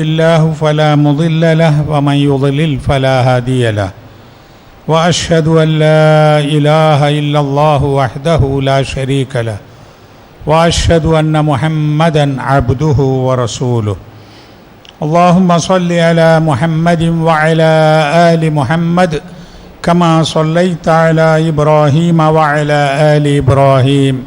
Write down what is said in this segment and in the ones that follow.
الله فلا مضل له ومن يضلل فلا هادي له. وأشهد أن لا إله إلا الله وحده لا شريك له. وأشهد أن محمدا عبده ورسوله. اللهم صل على محمد وعلى آل محمد كما صليت على إبراهيم وعلى آل إبراهيم.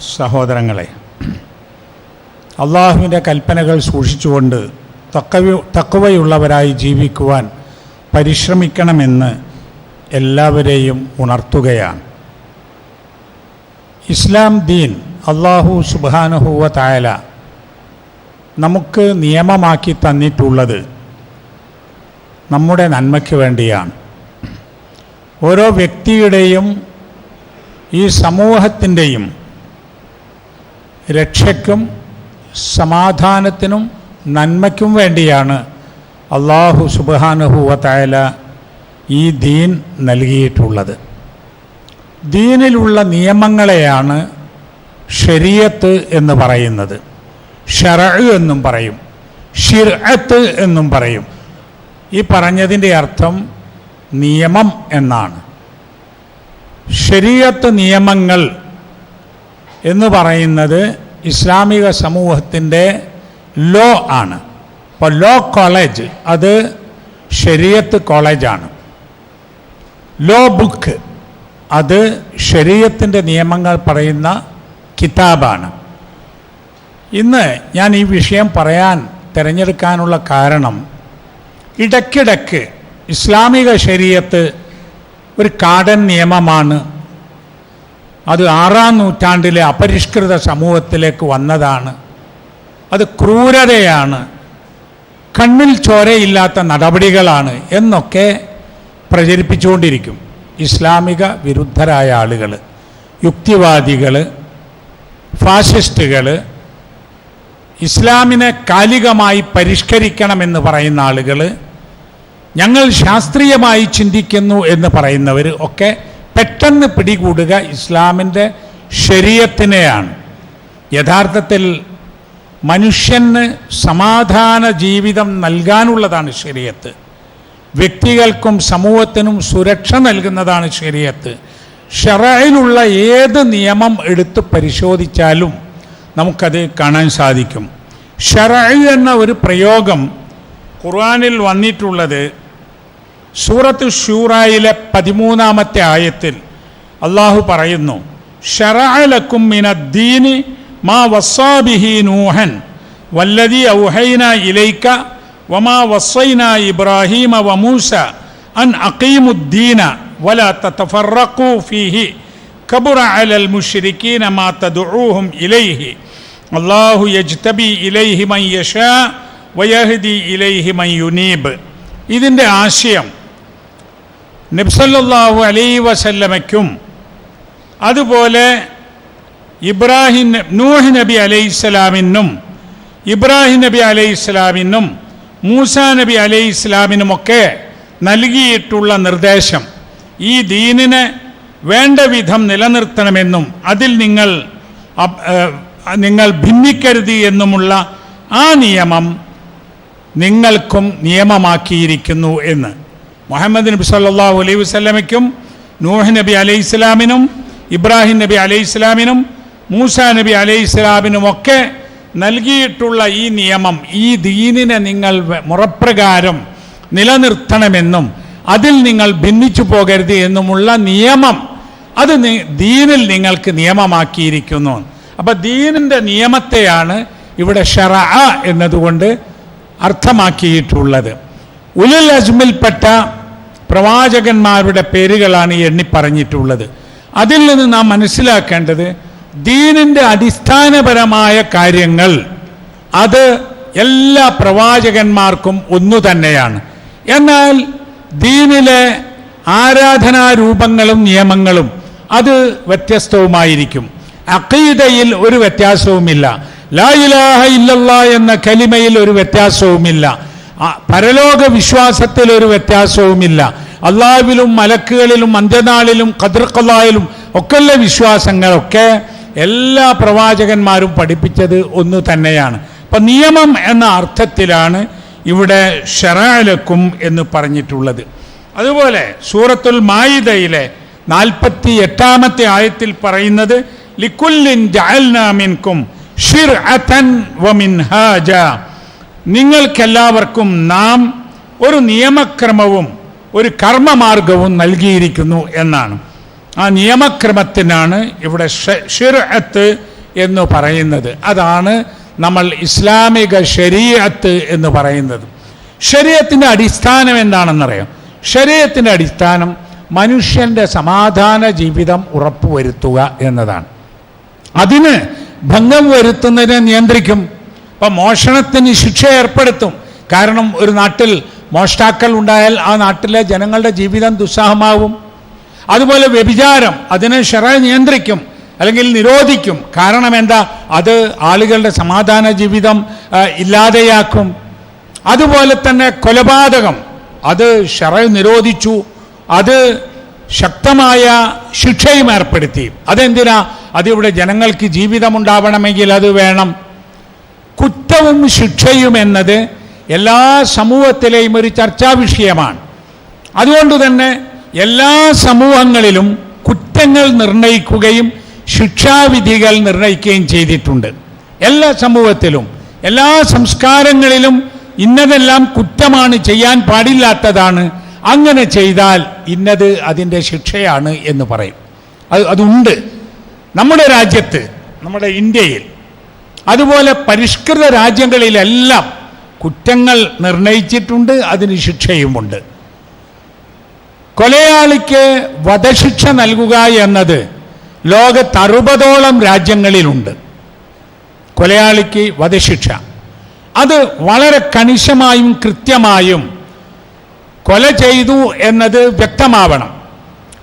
സഹോദരങ്ങളെ അള്ളാഹുവിന്റെ കൽപ്പനകൾ സൂക്ഷിച്ചുകൊണ്ട് തക്കവ തക്കവയുള്ളവരായി ജീവിക്കുവാൻ പരിശ്രമിക്കണമെന്ന് എല്ലാവരെയും ഉണർത്തുകയാണ്. ഇസ്ലാം ദീൻ അള്ളാഹു സുബാനുഹൂവ തായാല നമുക്ക് നിയമമാക്കി തന്നിട്ടുള്ളത് നമ്മുടെ നന്മയ്ക്ക് വേണ്ടിയാണ്. ഓരോ വ്യക്തിയുടെയും ഈ സമൂഹത്തിന്റെയും രക്ഷയ്ക്കും സമാധാനത്തിനും നന്മയ്ക്കും വേണ്ടിയാണ് അള്ളാഹു സുബാനുഹൂവത്തായ ഈ ദീൻ നൽകിയിട്ടുള്ളത്. ദീനിലുള്ള നിയമങ്ങളെയാണ് ഷരിയത്ത് എന്ന് പറയുന്നത്. ഷറ എന്നും പറയും. ഷിർഅത്ത് എന്നും പറയും. ഈ പറഞ്ഞതിന്റെ അർത്ഥം നിയമം എന്നാണ്. ശരീരത്ത് നിയമങ്ങൾ എന്ന് പറയുന്നത് ഇസ്ലാമിക സമൂഹത്തിന്റെ ലോ ആണ്. ഇപ്പോൾ ലോ കോളേജ് അത് ശരീരത്ത് കോളേജാണ്. ലോ ബുക്ക് അത് ശരീരത്തിന്റെ നിയമങ്ങൾ പറയുന്ന കിതാബാണ്. ഇന്ന് ഞാൻ ഈ വിഷയം പറയാൻ തിരഞ്ഞെടുക്കാനുള്ള കാരണം ഇടയ്ക്കിടയ്ക്ക് ഇസ്ലാമിക ശരീരത്ത് ഒരു കാടൻ നിയമമാണ് അത് ആറാം നൂറ്റാണ്ടിലെ അപരിഷ്കൃത സമൂഹത്തിലേക്ക് വന്നതാണ്. അത് ക്രൂരതയാണ്. കണ്ണിൽ ചോരയില്ലാത്ത നടപടികളാണ് എന്നൊക്കെ പ്രചരിപ്പിച്ചുകൊണ്ടിരിക്കും ഇസ്ലാമിക വിരുദ്ധരായ ആളുകൾ യുക്തിവാദികൾ ഫാസിസ്റ്റുകൾ. ഇസ്ലാമിനെ കാലികമായി പരിഷ്കരിക്കണമെന്ന് പറയുന്ന ആളുകൾ ഞങ്ങൾ ശാസ്ത്രീയമായി ചിന്തിക്കുന്നു എന്ന് പറയുന്നവർ ഒക്കെ പെട്ടെന്ന് പിടികൂടുക ഇസ്ലാമിന്റെ ശരീരത്തിനെയാണ്. യഥാർത്ഥത്തിൽ മനുഷ്യന് സമാധാന ജീവിതം നൽകാനുള്ളതാണ് ശരീരത്ത്. വ്യക്തികൾക്കും സമൂഹത്തിനും സുരക്ഷ നൽകുന്നതാണ് ശരീരത്ത്. ഷറയിലുള്ള ഏത് നിയമം എടുത്ത് പരിശോധിച്ചാലും നമുക്കത് കാണാൻ സാധിക്കും. ഷറ എന്ന ഒരു പ്രയോഗം ഖുർആാനിൽ വന്നിട്ടുള്ളത് സൂറത്ത് ഷൂറായിലെ പതിമൂന്നാമത്തെ ആയത്തിൽ അള്ളാഹു പറയുന്നു ഷറാലക്കും മിനദ്ദീനി മാ വസ്സാബിഹി നൂഹൻ വല്ലതി ഔഹൈന ഇലൈക്ക വമാ വസൈന ഇബ്രാഹീമ വമൂസ അൻ അഖീമുദ്ദീന വല തതഫറഖു ഫീഹി കബുറ അലൽ മുശ്രിക്കീന മാ തദ്ഉഹും ഇലൈഹി അല്ലാഹു യജ്തബി ഇലൈഹി മൻ യശാ വയഹദി ഇലൈഹി മൻ യുനീബ്. ഇതിന്റെ ആശയം നബ്സല്ലാഹു അലൈ വസല്ലമയ്ക്കും. അതുപോലെ ഇബ്രാഹിം നൂഹ് നബി അലൈഹി സ്വലാമിനും ഇബ്രാഹിം നബി അലൈഹി സ്വലാമിനും മൂസ നബി അലൈഹി സ്വലാമിനുമൊക്കെ നൽകിയിട്ടുള്ള നിർദ്ദേശം ഈ ദീനിനെ വേണ്ട വിധം നിലനിർത്തണമെന്നും അതിൽ നിങ്ങൾ നിങ്ങൾ ഭിന്നിക്കരുത് എന്നുമുള്ള ആ നിയമം നിങ്ങൾക്കും നിയമമാക്കിയിരിക്കുന്നു എന്ന്. മുഹമ്മദ് നബി സല്ലാഹു അലൈഹി വസ്ലമയ്ക്കും നൂഹ് നബി അലൈഹി ഇസ്ലാമിനും ഇബ്രാഹിം നബി അലൈഹി ഇസ്ലാമിനും മൂസ നബി അലൈഹി ഇസ്ലാമിനുമൊക്കെ നൽകിയിട്ടുള്ള ഈ നിയമം ഈ ദീനിനെ നിങ്ങൾ മുറപ്രകാരം നിലനിർത്തണമെന്നും അതിൽ നിങ്ങൾ ഭിന്നിച്ചു പോകരുത് എന്നുമുള്ള നിയമം അത് ദീനിൽ നിങ്ങൾക്ക് നിയമമാക്കിയിരിക്കുന്നു. അപ്പൊ ദീനിന്റെ നിയമത്തെയാണ് ഇവിടെ ഷറ എന്നതുകൊണ്ട് അർത്ഥമാക്കിയിട്ടുള്ളത്. ഉലുൽ അജ്മിൽപ്പെട്ട പ്രവാചകന്മാരുടെ പേരുകളാണ് എണ്ണി പറഞ്ഞിട്ടുള്ളത് അതിൽ നിന്ന് നാം മനസ്സിലാക്കേണ്ടത് ദീനിന്റെ അടിസ്ഥാനപരമായ കാര്യങ്ങൾ അത് എല്ലാ പ്രവാചകന്മാർക്കും ഒന്നു തന്നെയാണ്. എന്നാൽ ദീനിലെ ആരാധനാരൂപങ്ങളും നിയമങ്ങളും അത് വ്യത്യസ്തവുമായിരിക്കും. അക്കീതയിൽ ഒരു വ്യത്യാസവുമില്ല. ലാ ഇലാഹ ഇല്ലല്ലാ എന്ന കലിമയിൽ ഒരു വ്യത്യാസവുമില്ല. പരലോക വിശ്വാസത്തിൽ ഒരു വ്യത്യാസവുമില്ല. അള്ളാഹുവിലും മലക്കുകളിലും അന്ത്യനാളിലും കതിർക്കൊള്ളായാലും ഒക്കെയുള്ള വിശ്വാസങ്ങളൊക്കെ എല്ലാ പ്രവാചകന്മാരും പഠിപ്പിച്ചത് ഒന്ന് തന്നെയാണ്. അപ്പം നിയമം എന്ന അർത്ഥത്തിലാണ് ഇവിടെ ഷറാലക്കും എന്ന് പറഞ്ഞിട്ടുള്ളത്. അതുപോലെ സൂറത്തുൽ മായിദയിലെ നാൽപ്പത്തി എട്ടാമത്തെ ആയത്തിൽ പറയുന്നത് ലിക്കുല്ലിൻ ജഅൽനാ മിൻകും വമിൻ വമിൻഹാജ നിങ്ങൾക്കെല്ലാവർക്കും നാം ഒരു നിയമക്രമവും ഒരു കർമ്മമാർഗവും നൽകിയിരിക്കുന്നു എന്നാണ്. ആ നിയമക്രമത്തിനാണ് ഇവിടെ ഷിർഅത്ത് എന്ന് പറയുന്നത്. അതാണ് നമ്മൾ ഇസ്ലാമിക ശരീഅത്ത് എന്ന് പറയുന്നത്. ശരീരത്തിന്റെ അടിസ്ഥാനം എന്താണെന്നറിയാം? ശരീരത്തിന്റെ അടിസ്ഥാനം മനുഷ്യന്റെ സമാധാന ജീവിതം ഉറപ്പുവരുത്തുക എന്നതാണ്. അതിന് ഭംഗം വരുത്തുന്നതിനെ നിയന്ത്രിക്കും. ഇപ്പം മോഷണത്തിന് ശിക്ഷ ഏർപ്പെടുത്തും. കാരണം ഒരു നാട്ടിൽ മോഷ്ടാക്കൾ ഉണ്ടായാൽ ആ നാട്ടിലെ ജനങ്ങളുടെ ജീവിതം ദുസ്സാഹമാവും. അതുപോലെ വ്യഭിചാരം അതിനെ ഷെറ നിയന്ത്രിക്കും അല്ലെങ്കിൽ നിരോധിക്കും. കാരണം എന്താ? അത് ആളുകളുടെ സമാധാന ജീവിതം ഇല്ലാതെയാക്കും. അതുപോലെ തന്നെ കൊലപാതകം അത് ഷെറ നിരോധിച്ചു. അത് ശക്തമായ ശിക്ഷയും ഏർപ്പെടുത്തി. അതെന്തിനാ? അതിവിടെ ജനങ്ങൾക്ക് ജീവിതമുണ്ടാവണമെങ്കിൽ അത് വേണം. കുറ്റവും ശിക്ഷയും എന്നത് എല്ലാ സമൂഹത്തിലെയും ഒരു ചർച്ചാ വിഷയമാണ്. അതുകൊണ്ട് തന്നെ എല്ലാ സമൂഹങ്ങളിലും കുറ്റങ്ങൾ നിർണയിക്കുകയും ശിക്ഷാവിധികൾ നിർണയിക്കുകയും ചെയ്തിട്ടുണ്ട്. എല്ലാ സമൂഹത്തിലും എല്ലാ സംസ്കാരങ്ങളിലും ഇന്നതെല്ലാം കുറ്റമാണ് ചെയ്യാൻ പാടില്ലാത്തതാണ്. അങ്ങനെ ചെയ്താൽ ഇന്നത് അതിന്റെ ശിക്ഷയാണ് എന്ന് പറയും. അത് അതുണ്ട്. നമ്മുടെ രാജ്യത്ത് നമ്മുടെ ഇന്ത്യയിൽ അതുപോലെ പരിഷ്കൃത രാജ്യങ്ങളിലെല്ലാം കുറ്റങ്ങൾ നിർണയിച്ചിട്ടുണ്ട് അതിന് ശിക്ഷയുമുണ്ട്. കൊലയാളിക്ക് വധശിക്ഷ നൽകുക എന്നത് ലോകത്ത് അറുപതോളം രാജ്യങ്ങളിലുണ്ട്. കൊലയാളിക്ക് വധശിക്ഷ. അത് വളരെ കണിശമായും കൃത്യമായും കൊല ചെയ്തു എന്നത് വ്യക്തമാവണം.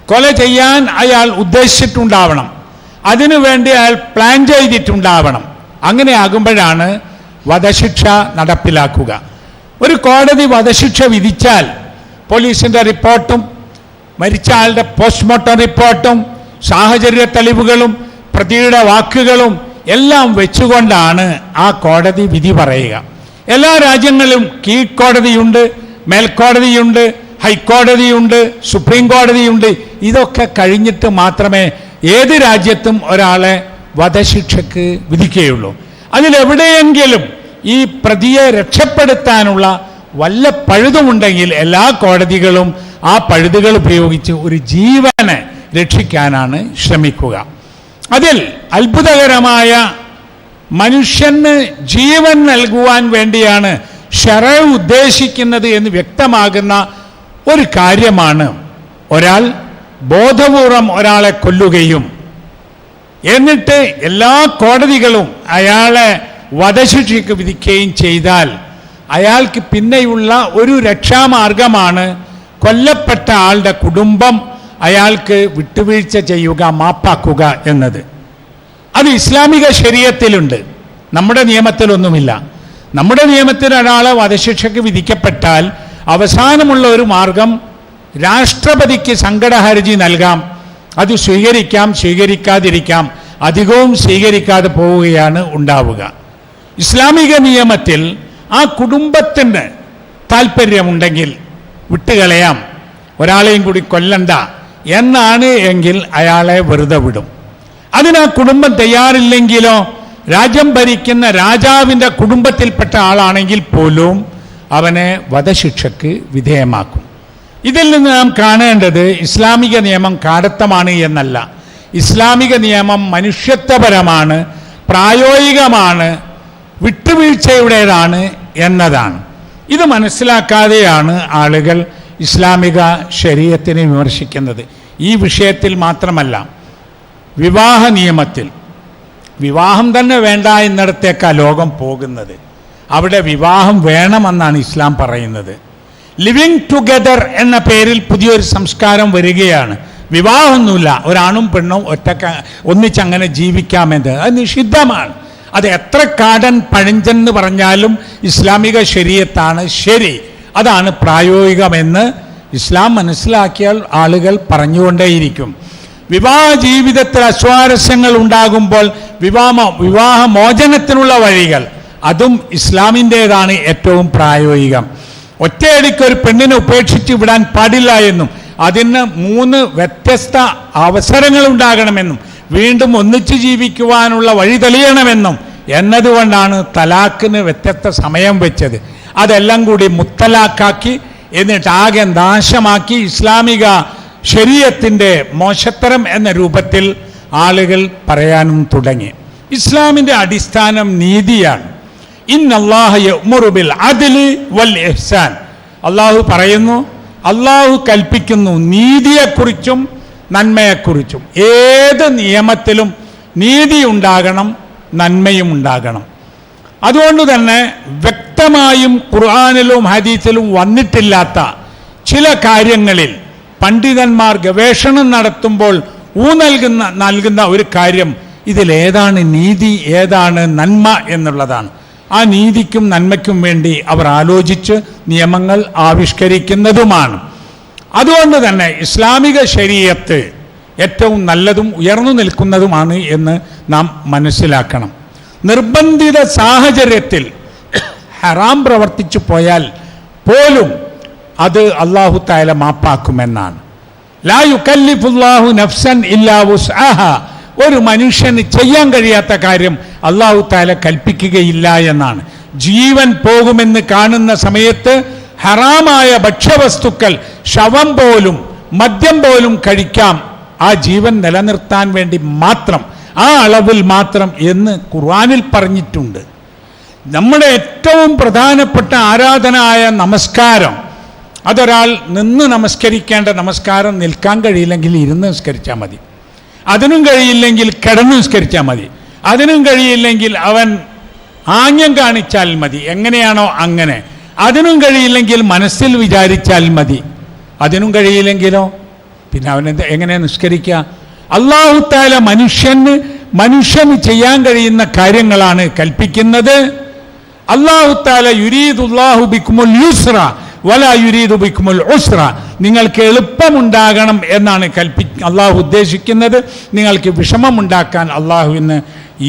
കൊല ചെയ്യാൻ അയാൾ ഉദ്ദേശിച്ചിട്ടുണ്ടാവണം. അതിനുവേണ്ടി അയാൾ പ്ലാൻ ചെയ്തിട്ടുണ്ടാവണം. അങ്ങനെ ആകുമ്പോഴാണ് വധശിക്ഷ നടപ്പിലാക്കുക. ഒരു കോടതി വധശിക്ഷ വിധിച്ചാൽ പോലീസിന്റെ റിപ്പോർട്ടും മരിച്ച ആളുടെ പോസ്റ്റ്മോർട്ടം റിപ്പോർട്ടും സാഹചര്യ തെളിവുകളും പ്രതിയുടെ വാക്കുകളും എല്ലാം വെച്ചുകൊണ്ടാണ് ആ കോടതി വിധി പറയുക. എല്ലാ രാജ്യങ്ങളിലും കീഴ്ക്കോടതിയുണ്ട് മേൽക്കോടതിയുണ്ട് ഹൈക്കോടതിയുണ്ട് സുപ്രീം കോടതിയുണ്ട് ഇതൊക്കെ കഴിഞ്ഞിട്ട് മാത്രമേ ഏത് രാജ്യത്തും ഒരാളെ വധശിക്ഷക്ക് വിധിക്കുകയുള്ളൂ അതിലെവിടെയെങ്കിലും ഈ പ്രതിയെ രക്ഷപ്പെടുത്താനുള്ള വല്ല പഴുതുമുണ്ടെങ്കിൽ എല്ലാ കോടതികളും ആ പഴുതുകൾ ഉപയോഗിച്ച് ഒരു ജീവനെ രക്ഷിക്കാനാണ് ശ്രമിക്കുക. അതിൽ അത്ഭുതകരമായ മനുഷ്യന് ജീവൻ നൽകുവാൻ വേണ്ടിയാണ് ഷെറ ഉദ്ദേശിക്കുന്നത് എന്ന് വ്യക്തമാകുന്ന ഒരു കാര്യമാണ്. ഒരാൾ ബോധപൂർവം ഒരാളെ കൊല്ലുകയും എന്നിട്ട് എല്ലാ കോടതികളും അയാളെ വധശിക്ഷയ്ക്ക് വിധിക്കുകയും ചെയ്താൽ അയാൾക്ക് പിന്നെയുള്ള ഒരു രക്ഷാമാർഗമാണ് കൊല്ലപ്പെട്ട ആളുടെ കുടുംബം അയാൾക്ക് വിട്ടുവീഴ്ച ചെയ്യുക മാപ്പാക്കുക എന്നത്. അത് ഇസ്ലാമിക ശരീരത്തിലുണ്ട്. നമ്മുടെ നിയമത്തിലൊന്നുമില്ല. നമ്മുടെ നിയമത്തിൽ ഒരാളെ വധശിക്ഷയ്ക്ക് വിധിക്കപ്പെട്ടാൽ അവസാനമുള്ള ഒരു മാർഗം രാഷ്ട്രപതിക്ക് സങ്കട ഹർജി നൽകാം അത് സ്വീകരിക്കാം സ്വീകരിക്കാതിരിക്കാം അധികവും സ്വീകരിക്കാതെ പോവുകയാണ് ഉണ്ടാവുക. ഇസ്ലാമിക നിയമത്തിൽ ആ കുടുംബത്തിന് താല്പര്യമുണ്ടെങ്കിൽ വിട്ടുകളയാം ഒരാളെയും കൂടി കൊല്ലണ്ട എന്നാണ് എങ്കിൽ അയാളെ വെറുതെ വിടും. അതിന് കുടുംബം തയ്യാറില്ലെങ്കിലോ? രാജ്യം ഭരിക്കുന്ന രാജാവിന്റെ കുടുംബത്തിൽപ്പെട്ട ആളാണെങ്കിൽ പോലും അവനെ വധശിക്ഷയ്ക്ക് വിധേയമാക്കും. ഇതിൽ നിന്ന് നാം കാണേണ്ടത് ഇസ്ലാമിക നിയമം കാടത്തമാണ് എന്നല്ല. ഇസ്ലാമിക നിയമം മനുഷ്യത്വപരമാണ് പ്രായോഗികമാണ് വിട്ടുവീഴ്ചയുടേതാണ് എന്നതാണ്. ഇത് മനസ്സിലാക്കാതെയാണ് ആളുകൾ ഇസ്ലാമിക ശരീരത്തിനെ വിമർശിക്കുന്നത്. ഈ വിഷയത്തിൽ മാത്രമല്ല വിവാഹ നിയമത്തിൽ. വിവാഹം തന്നെ വേണ്ട എന്നിടത്തേക്കാണ് ലോകം പോകുന്നത്. അവിടെ വിവാഹം വേണമെന്നാണ് ഇസ്ലാം പറയുന്നത്. ലിവിങ് ടുഗദർ എന്ന പേരിൽ പുതിയൊരു സംസ്കാരം വരികയാണ്. വിവാഹമൊന്നുമില്ല. ഒരാണും പെണ്ണും ഒറ്റക്ക ഒന്നിച്ചങ്ങനെ ജീവിക്കാമെന്ന്. അത് നിഷിദ്ധമാണ്. അത് എത്ര കാടൻ പഴഞ്ചെന്ന് പറഞ്ഞാലും ഇസ്ലാമിക ശരീരത്താണ് ശരി. അതാണ് പ്രായോഗികമെന്ന് ഇസ്ലാം മനസ്സിലാക്കിയാൽ ആളുകൾ പറഞ്ഞുകൊണ്ടേയിരിക്കും. വിവാഹ ജീവിതത്തിൽ അസ്വാരസ്യങ്ങൾ ഉണ്ടാകുമ്പോൾ വിവാഹ വിവാഹമോചനത്തിനുള്ള വഴികൾ. അതും ഇസ്ലാമിന്റേതാണ് ഏറ്റവും പ്രായോഗികം. ഒറ്റയടിക്ക് ഒരു പെണ്ണിനെ ഉപേക്ഷിച്ച് വിടാൻ പാടില്ല എന്നും അതിന് മൂന്ന് വ്യത്യസ്ത അവസരങ്ങൾ ഉണ്ടാകണമെന്നും വീണ്ടും ഒന്നിച്ചു ജീവിക്കുവാനുള്ള വഴി തെളിയണമെന്നും എന്നതുകൊണ്ടാണ് തലാക്കിന് വ്യത്യസ്ത സമയം വെച്ചത്. അതെല്ലാം കൂടി മുത്തലാക്കാക്കി എന്നിട്ട് ആകെ നാശമാക്കി ഇസ്ലാമിക ശരീരത്തിന്റെ മോശത്തരം എന്ന രൂപത്തിൽ ആളുകൾ പറയാനും തുടങ്ങി. ഇസ്ലാമിന്റെ അടിസ്ഥാനം നീതിയാണ്. അള്ളാഹു പറയുന്നു അള്ളാഹു കൽപ്പിക്കുന്നു നീതിയെക്കുറിച്ചും നന്മയെക്കുറിച്ചും. ഏത് നിയമത്തിലും നീതി ഉണ്ടാകണം നന്മയും ഉണ്ടാകണം. അതുകൊണ്ട് തന്നെ വ്യക്തമായും ഖുർആാനിലും ഹദീസിലും വന്നിട്ടില്ലാത്ത ചില കാര്യങ്ങളിൽ പണ്ഡിതന്മാർ ഗവേഷണം നടത്തുമ്പോൾ ഊ നൽകുന്ന ഒരു കാര്യം ഇതിലേതാണ്. നീതി ഏതാണ്? നന്മ എന്നുള്ളതാണ്. ആ നീതിക്കും നന്മയ്ക്കും വേണ്ടി അവർ ആലോചിച്ച് നിയമങ്ങൾ ആവിഷ്കരിക്കുന്നതുമാണ്. അതുകൊണ്ട് തന്നെ ഇസ്ലാമിക ശരീരത്ത് ഏറ്റവും നല്ലതും ഉയർന്നു നിൽക്കുന്നതുമാണ് എന്ന് നാം മനസ്സിലാക്കണം. നിർബന്ധിത സാഹചര്യത്തിൽ ഹറാം പ്രവർത്തിച്ചു പോയാൽ പോലും അത് അള്ളാഹു തായാല മാപ്പാക്കുമെന്നാണ്. ലാ യുക്കല്ലിഫുല്ലാഹു നഫ്സൻ ഇല്ലാ ഒരു മനുഷ്യന് ചെയ്യാൻ കഴിയാത്ത കാര്യം അള്ളാഹു താല കൽപ്പിക്കുകയില്ല എന്നാണ്. ജീവൻ പോകുമെന്ന് കാണുന്ന സമയത്ത് ഹറാമായ ഭക്ഷ്യവസ്തുക്കൾ ശവം പോലും മദ്യം പോലും കഴിക്കാം. ആ ജീവൻ നിലനിർത്താൻ വേണ്ടി മാത്രം ആ അളവിൽ മാത്രം എന്ന് ഖുർആാനിൽ പറഞ്ഞിട്ടുണ്ട്. നമ്മുടെ ഏറ്റവും പ്രധാനപ്പെട്ട ആരാധനായ നമസ്കാരം അതൊരാൾ നിന്ന് നമസ്കരിക്കേണ്ട നമസ്കാരം നിൽക്കാൻ കഴിയില്ലെങ്കിൽ ഇരുന്ന് നമസ്കരിച്ചാൽ മതി. അതിനും കഴിയില്ലെങ്കിൽ കിടന്നു നിസ്കരിച്ചാൽ മതി. അതിനും കഴിയില്ലെങ്കിൽ അവൻ ആംഗ്യം കാണിച്ചാൽ മതി. എങ്ങനെയാണോ അങ്ങനെ. അതിനും കഴിയില്ലെങ്കിൽ മനസ്സിൽ വിചാരിച്ചാൽ മതി. അതിനും കഴിയില്ലെങ്കിലോ? പിന്നെ അവൻ എന്ത് എങ്ങനെ നിസ്കരിക്കുക? അള്ളാഹുത്താല മനുഷ്യന് മനുഷ്യന് ചെയ്യാൻ കഴിയുന്ന കാര്യങ്ങളാണ് കൽപ്പിക്കുന്നത്. അള്ളാഹുത്താല യുരീദുല്ലാഹു ബിക്കുമുൽ യുസ്ര വലായുരീതുബിക്കുമുൽ ഉസ്ര. നിങ്ങൾക്ക് എളുപ്പമുണ്ടാകണം എന്നാണ് കൽപ്പി അള്ളാഹു ഉദ്ദേശിക്കുന്നത്. നിങ്ങൾക്ക് വിഷമമുണ്ടാക്കാൻ അള്ളാഹുവിന്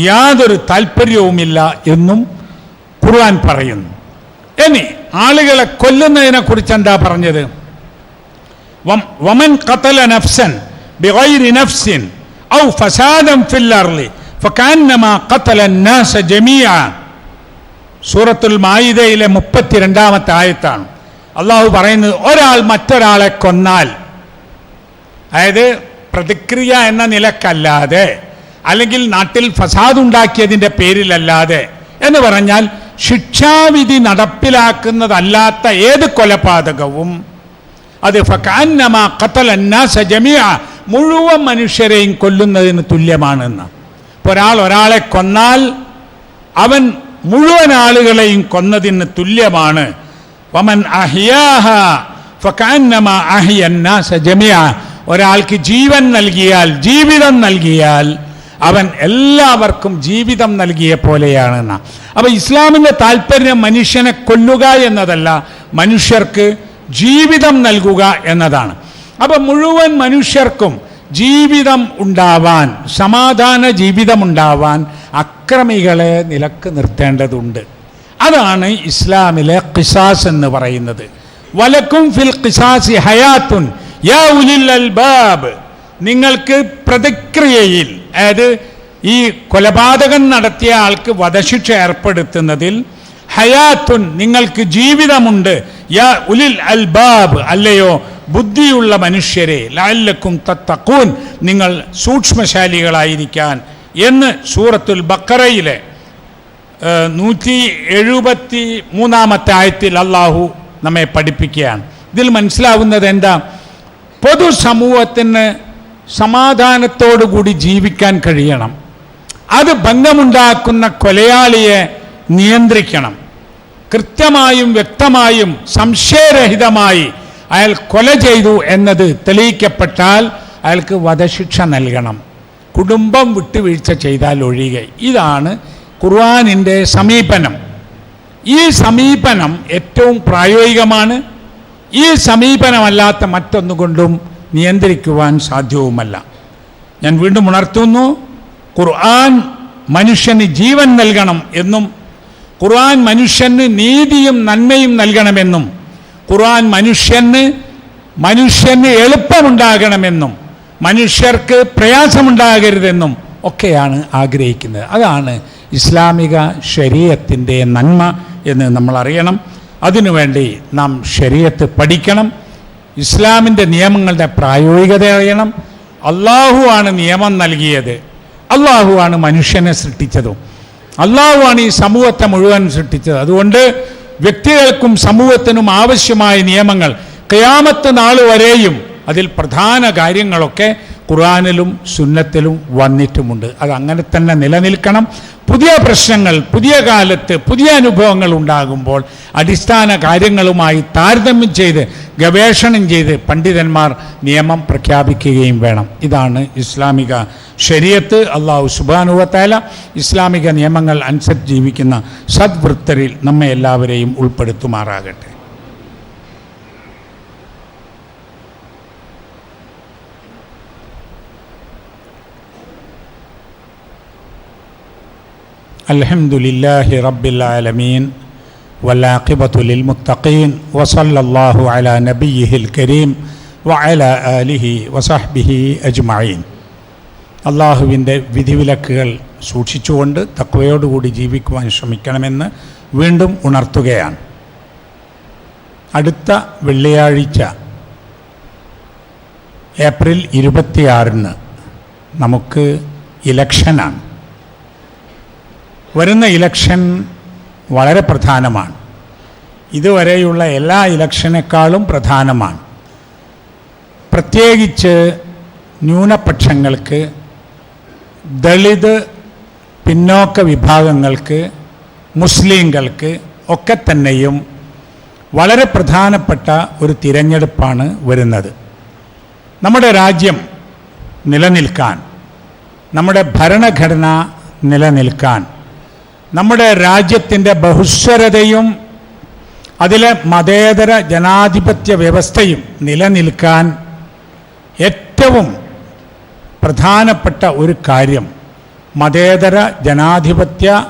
യാതൊരു താല്പര്യവുമില്ല എന്നും ഖുർആൻ പറയുന്നു. ഇനി ആളുകളെ കൊല്ലുന്നതിനെ കുറിച്ച് എന്താ പറഞ്ഞത്? വമൻ നഫ്സൻ ബിഗൈരി ഔ ഫിൽ അർളി ഖതല സൂറത്തുൽ മായിദയിലെ മുപ്പത്തിരണ്ടാമത്തെ ആയത്താണ്. അള്ളാഹു പറയുന്നത് ഒരാൾ മറ്റൊരാളെ കൊന്നാൽ അതായത് പ്രതിക്രിയ എന്ന നിലക്കല്ലാതെ അല്ലെങ്കിൽ നാട്ടിൽ ഫസാദ് ഉണ്ടാക്കിയതിന്റെ പേരിലല്ലാതെ എന്ന് പറഞ്ഞാൽ ശിക്ഷാവിധി നടപ്പിലാക്കുന്നതല്ലാത്ത ഏത് കൊലപാതകവും അത് ഫക്കാന്നമ കത്തലന്നാസ ജമിയ മുഴുവൻ മനുഷ്യരെയും കൊല്ലുന്നതിന് തുല്യമാണെന്ന്. ഒരാൾ ഒരാളെ കൊന്നാൽ അവൻ മുഴുവൻ ആളുകളെയും കൊന്നതിന് തുല്യമാണ്. വമൻ അഹിയാഹ ഒരാൾക്ക് ജീവൻ നൽകിയാൽ ജീവിതം നൽകിയാൽ അവൻ എല്ലാവർക്കും ജീവിതം നൽകിയ പോലെയാണെന്ന. അപ്പൊ ഇസ്ലാമിന്റെ താല്പര്യം മനുഷ്യനെ കൊല്ലുക എന്നതല്ല മനുഷ്യർക്ക് ജീവിതം നൽകുക എന്നതാണ്. അപ്പൊ മുഴുവൻ മനുഷ്യർക്കും ജീവിതം ഉണ്ടാവാൻ സമാധാന ജീവിതം ഉണ്ടാവാൻ അക്രമികളെ നിലയ്ക്ക് നിർത്തേണ്ടതുണ്ട്. അതാണ് ഇസ്ലാമിലെ ഖിസാസ് എന്ന് പറയുന്നത്. വലക്കും ഫിൽ ഖിസാസി ഹയാത്തുൻ യാ ഉലിൽ അൽബാബ് നിങ്ങൾക്ക് പ്രതിക്രിയയിൽ അതായത് ഈ കൊലപാതകം നടത്തിയ ആൾക്ക് വധശിക്ഷ ഏർപ്പെടുത്തുന്നതിൽ ഹയാത്തുൻ നിങ്ങൾക്ക് ജീവിതമുണ്ട്. യാ ഉലിൽ അൽബാബ് അല്ലയോ? ബുദ്ധിയുള്ള മനുഷ്യരെ ലാലക്കും തത്തക്കൂൻ നിങ്ങൾ സൂക്ഷ്മശാലികളായിരിക്കാൻ. എന്ന് സൂറത്തുൽ ബക്കറയിലെ നൂറ്റി എഴുപത്തി മൂന്നാമത്തെ ആയത്തിൽ അള്ളാഹു നമ്മെ പഠിപ്പിക്കുകയാണ്. ഇതിൽ മനസ്സിലാവുന്നത് എന്താ? പൊതുസമൂഹത്തിന് സമാധാനത്തോടുകൂടി ജീവിക്കാൻ കഴിയണം. അത് ഭംഗമുണ്ടാക്കുന്ന കൊലയാളിയെ നിയന്ത്രിക്കണം. കൃത്യമായും വ്യക്തമായും സംശയരഹിതമായി അയാൾ കൊല ചെയ്തു എന്നത് തെളിയിക്കപ്പെട്ടാൽ അയാൾക്ക് വധശിക്ഷ നൽകണം. കുടുംബം വിട്ടുവീഴ്ച ചെയ്താൽ ഒഴികെ. ഇതാണ് ഖുർആാനിന്റെ സമീപനം. ഈ സമീപനം ഏറ്റവും പ്രായോഗികമാണ്. ഈ സമീപനമല്ലാത്ത മറ്റൊന്നുകൊണ്ടും നിയന്ത്രിക്കുവാൻ സാധ്യവുമല്ല. ഞാൻ വീണ്ടും ഉണർത്തുന്നു ഖുർആൻ മനുഷ്യന് ജീവൻ നൽകണം എന്നും ഖുർആൻ മനുഷ്യന് നീതിയും നന്മയും നൽകണമെന്നും ഖുർആൻ മനുഷ്യന് മനുഷ്യന് എളുപ്പമുണ്ടാകണമെന്നും മനുഷ്യർക്ക് പ്രയാസമുണ്ടാകരുതെന്നും ഒക്കെയാണ് ആഗ്രഹിക്കുന്നത്. അതാണ് ഇസ്ലാമിക ശരീരത്തിന്റെ നന്മ എന്ന് നമ്മൾ അറിയണം അതിനുവേണ്ടി നാം ശരീരത്ത് പഠിക്കണം. ഇസ്ലാമിന്റെ നിയമങ്ങളുടെ പ്രായോഗികത അറിയണം. അള്ളാഹുവാണ് നിയമം നൽകിയത്. അള്ളാഹുവാണ് മനുഷ്യനെ സൃഷ്ടിച്ചതും. അള്ളാഹുവാണ് ഈ സമൂഹത്തെ മുഴുവൻ സൃഷ്ടിച്ചത്. അതുകൊണ്ട് വ്യക്തികൾക്കും സമൂഹത്തിനും ആവശ്യമായ നിയമങ്ങൾ കയാമത്ത് നാൾ വരെയും അതിൽ പ്രധാന കാര്യങ്ങളൊക്കെ ഖുർആാനിലും സുന്നത്തിലും വന്നിട്ടുമുണ്ട്. അത് അങ്ങനെ തന്നെ നിലനിൽക്കണം. പുതിയ പ്രശ്നങ്ങൾ പുതിയ കാലത്ത് പുതിയ അനുഭവങ്ങൾ ഉണ്ടാകുമ്പോൾ അടിസ്ഥാന കാര്യങ്ങളുമായി താരതമ്യം ചെയ്ത് ഗവേഷണം ചെയ്ത് പണ്ഡിതന്മാർ നിയമം പ്രഖ്യാപിക്കുകയും വേണം. ഇതാണ് ഇസ്ലാമിക ശരീരത്ത് അള്ളാഹു സുബാനുവത്താല ഇസ്ലാമിക നിയമങ്ങൾ അനുസരിച്ച് ജീവിക്കുന്ന സദ്വൃത്തരിൽ നമ്മെ എല്ലാവരെയും ഉൾപ്പെടുത്തുമാറാകട്ടെ. الحمد لله رب العالمين والعاقبة للمتقين وصلى الله على نبيه الكريم وعلى آله وصحبه أجمعين അള്ളാഹുവിൻ്റെ വിധിവിലക്കുകൾ സൂക്ഷിച്ചുകൊണ്ട് തക്വയോടുകൂടി ജീവിക്കുവാൻ ശ്രമിക്കണമെന്ന് വീണ്ടും ഉണർത്തുകയാണ് അടുത്ത വെള്ളിയാഴ്ച ഏപ്രിൽ ഇരുപത്തിയാറിന് നമുക്ക് ഇലക്ഷനാണ് വരുന്ന ഇലക്ഷൻ വളരെ പ്രധാനമാണ്. ഇതുവരെയുള്ള എല്ലാ ഇലക്ഷനേക്കാളും പ്രധാനമാണ്. പ്രത്യേകിച്ച് ന്യൂനപക്ഷങ്ങൾക്ക് ദളിത് പിന്നോക്ക വിഭാഗങ്ങൾക്ക് മുസ്ലിങ്ങൾക്ക് ഒക്കെ തന്നെയും വളരെ പ്രധാനപ്പെട്ട ഒരു തിരഞ്ഞെടുപ്പാണ് വരുന്നത്. നമ്മുടെ രാജ്യം നിലനിൽക്കാൻ നമ്മുടെ ഭരണഘടന നിലനിൽക്കാൻ നമ്മുടെ രാജ്യത്തിന്റെ ബഹുസ്വരതയും അതിലെ മതേതര ജനാധിപത്യ വ്യവസ്ഥയും നിലനിൽക്കാൻ ഏറ്റവും പ്രധാനപ്പെട്ട ഒരു കാര്യം മതേതര ജനാധിപത്യ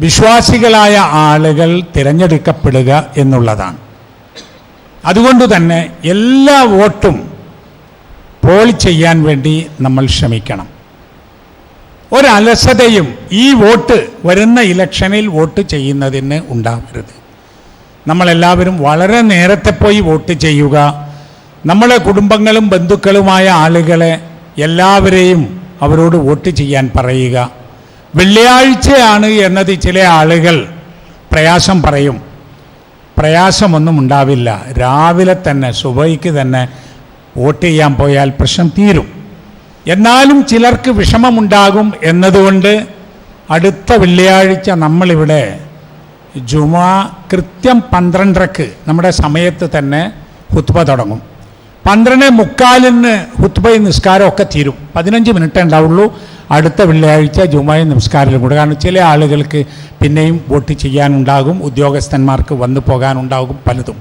വിശ്വാസികളായ ആളുകൾ തിരഞ്ഞെടുക്കപ്പെടുക എന്നുള്ളതാണ്. അതുകൊണ്ട് തന്നെ എല്ലാ വോട്ടും പോൾ ചെയ്യാൻ വേണ്ടി നമ്മൾ ശ്രമിക്കണം. ഒരലസതയും ഈ വോട്ട് വരുന്ന ഇലക്ഷനിൽ വോട്ട് ചെയ്യുന്നതിന് ഉണ്ടാവരുത്. നമ്മളെല്ലാവരും വളരെ നേരത്തെ പോയി വോട്ട് ചെയ്യുക. നമ്മളെ കുടുംബങ്ങളും ബന്ധുക്കളുമായ ആളുകളെ എല്ലാവരെയും അവരോട് വോട്ട് ചെയ്യാൻ പറയുക. വെള്ളിയാഴ്ചയാണ് എന്നത് ചില ആളുകൾ പ്രയാസം പറയും. പ്രയാസമൊന്നും ഉണ്ടാവില്ല. രാവിലെ തന്നെ സുബൈക്ക് തന്നെ വോട്ട് ചെയ്യാൻ പോയാൽ പ്രശ്നം തീരും. എന്നാലും ചിലർക്ക് വിഷമമുണ്ടാകും എന്നതുകൊണ്ട് അടുത്ത വെള്ളിയാഴ്ച നമ്മളിവിടെ ജുമാ കൃത്യം പന്ത്രണ്ടരക്ക് നമ്മുടെ സമയത്ത് തന്നെ ഹുത്ബ തുടങ്ങും. പന്ത്രണ്ട് മുക്കാലിന് ഹുത്ബയും നിസ്കാരം ഒക്കെ തീരും. പതിനഞ്ച് മിനിറ്റ് ഉണ്ടാവുള്ളൂ. അടുത്ത വെള്ളിയാഴ്ച ജുമായും നിസ്കാരത്തിലും കൂടെ. കാരണം ചില ആളുകൾക്ക് പിന്നെയും വോട്ട് ചെയ്യാനുണ്ടാകും. ഉദ്യോഗസ്ഥന്മാർക്ക് വന്നു പോകാനുണ്ടാകും പലതും.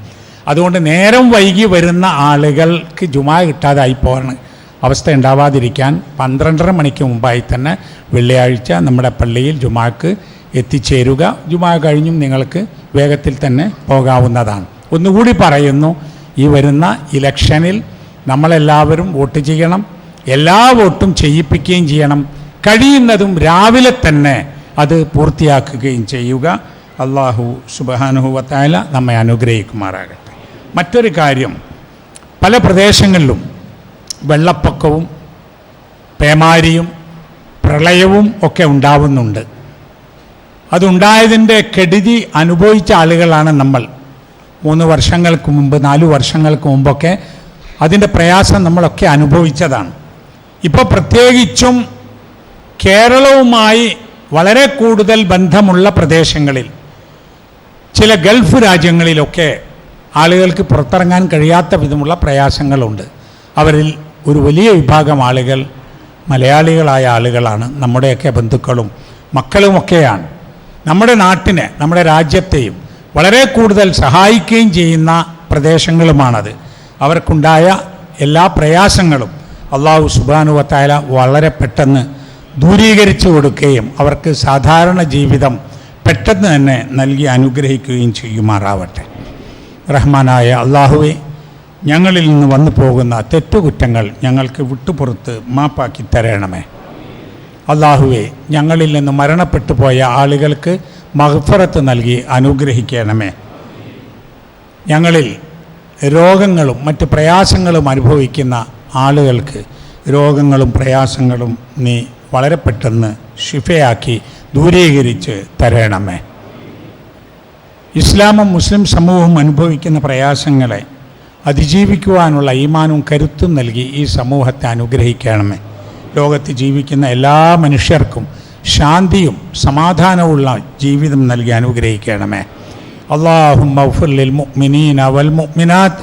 അതുകൊണ്ട് നേരം വൈകി വരുന്ന ആളുകൾക്ക് ജുമാ കിട്ടാതായി പോകാൻ അവസ്ഥ ഉണ്ടാവാതിരിക്കാൻ പന്ത്രണ്ടര മണിക്ക് മുമ്പായി തന്നെ വെള്ളിയാഴ്ച നമ്മുടെ പള്ളിയിൽ ജുമാക്ക് എത്തിച്ചേരുക. ജുമാ കഴിഞ്ഞും നിങ്ങൾക്ക് വേഗത്തിൽ തന്നെ പോകാവുന്നതാണ്. ഒന്നുകൂടി പറയുന്നു ഈ വരുന്ന ഇലക്ഷനിൽ നമ്മളെല്ലാവരും വോട്ട് ചെയ്യണം എല്ലാ വോട്ടും ചെയ്യിപ്പിക്കുകയും ചെയ്യണം. കഴിയുന്നതും രാവിലെ തന്നെ അത് പൂർത്തിയാക്കുകയും ചെയ്യുക. അള്ളാഹു സുബാനുഹുവത്തായ നമ്മെ അനുഗ്രഹിക്കുമാറാകട്ടെ. മറ്റൊരു കാര്യം പല പ്രദേശങ്ങളിലും വെള്ളപ്പൊക്കവും പേമാരിയും പ്രളയവും ഒക്കെ ഉണ്ടാവുന്നുണ്ട്. അതുണ്ടായതിന്റെ കെടുതി അനുഭവിച്ച ആളുകളാണ് നമ്മൾ. മൂന്ന് വർഷങ്ങൾക്ക് മുമ്പ് നാല് വർഷങ്ങൾക്ക് മുമ്പൊക്കെ അതിന്റെ പ്രയാസം നമ്മളൊക്കെ അനുഭവിച്ചതാണ്. ഇപ്പോൾ പ്രത്യേകിച്ചും കേരളവുമായി വളരെ കൂടുതൽ ബന്ധമുള്ള പ്രദേശങ്ങളിൽ ചില ഗൾഫ് രാജ്യങ്ങളിലൊക്കെ ആളുകൾക്ക് പുറത്തിറങ്ങാൻ കഴിയാത്ത വിധമുള്ള പ്രയാസങ്ങളുണ്ട്. അവരിൽ ഒരു വലിയ വിഭാഗം ആളുകൾ മലയാളികളായ ആളുകളാണ് നമ്മുടെയൊക്കെ ബന്ധുക്കളും മക്കളുമൊക്കെയാണ്. നമ്മുടെ നാട്ടിനെ നമ്മുടെ രാജ്യത്തെയും വളരെ കൂടുതൽ സഹായിക്കുകയും ചെയ്യുന്ന പ്രദേശങ്ങളുമാണത്. അവർക്കുണ്ടായ എല്ലാ പ്രയാസങ്ങളും അള്ളാഹു സുബാനുവത്തായ വളരെ പെട്ടെന്ന് ദൂരീകരിച്ചു കൊടുക്കുകയും അവർക്ക് സാധാരണ ജീവിതം പെട്ടെന്ന് തന്നെ നൽകി അനുഗ്രഹിക്കുകയും ചെയ്യുമാറാവട്ടെ. റഹ്മാനായ അള്ളാഹുവെ ഞങ്ങളിൽ നിന്ന് വന്നു പോകുന്ന തെറ്റുകുറ്റങ്ങൾ ഞങ്ങൾക്ക് വിട്ടുപുറത്ത് മാപ്പാക്കി തരണമേ. അള്ളാഹുവെ ഞങ്ങളിൽ നിന്ന് മരണപ്പെട്ടു പോയ ആളുകൾക്ക് മഹഫറത്ത് നൽകി അനുഗ്രഹിക്കണമേ. ഞങ്ങളിൽ രോഗങ്ങളും മറ്റ് പ്രയാസങ്ങളും അനുഭവിക്കുന്ന ആളുകൾക്ക് രോഗങ്ങളും പ്രയാസങ്ങളും നീ വളരെ പെട്ടെന്ന് ഷിഫയാക്കി ദൂരീകരിച്ച് തരണമേ. ഇസ്ലാമും മുസ്ലിം സമൂഹവും അനുഭവിക്കുന്ന പ്രയാസങ്ങളെ അതിജീവിക്കുവാനുള്ള ഈമാനും കരുത്തും നൽകി ഈ സമൂഹത്തെ അനുഗ്രഹിക്കണമേ ലോകത്ത് ജീവിക്കുന്ന എല്ലാ മനുഷ്യർക്കും ശാന്തിയും സമാധാനവുമുള്ള ജീവിതം നൽകി അനുഗ്രഹിക്കണമേ അള്ളാഹും മുഅ്മിനീന വൽ മുഅ്മിനാത്ത്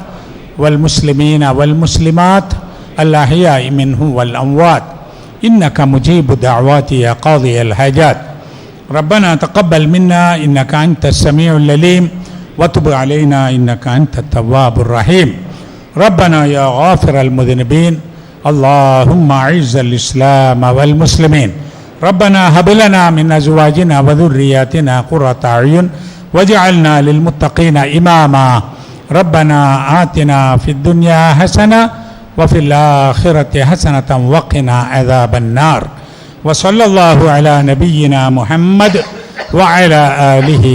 വൽ മുസ്ലിമീന വൽ മുസ്ലിമാത്ത് الأحياء منهم والأموات إنك مجيب الدعوات يا قاضي الحاجات ربنا تقبل منا إنك أنت السميع العليم وتب علينا إنك أنت التواب الرحيم. ربنا يا غافر المذنبين اللهم أعز الإسلام والمسلمين. ربنا هب لنا من أزواجنا وذرياتنا قرة أعين واجعلنا للمتقين إماما. ربنا آتنا في الدنيا حسنة وفي الآخرة حسنة وقنا عذاب النار. وصلى الله على نبينا محمد وعلى آله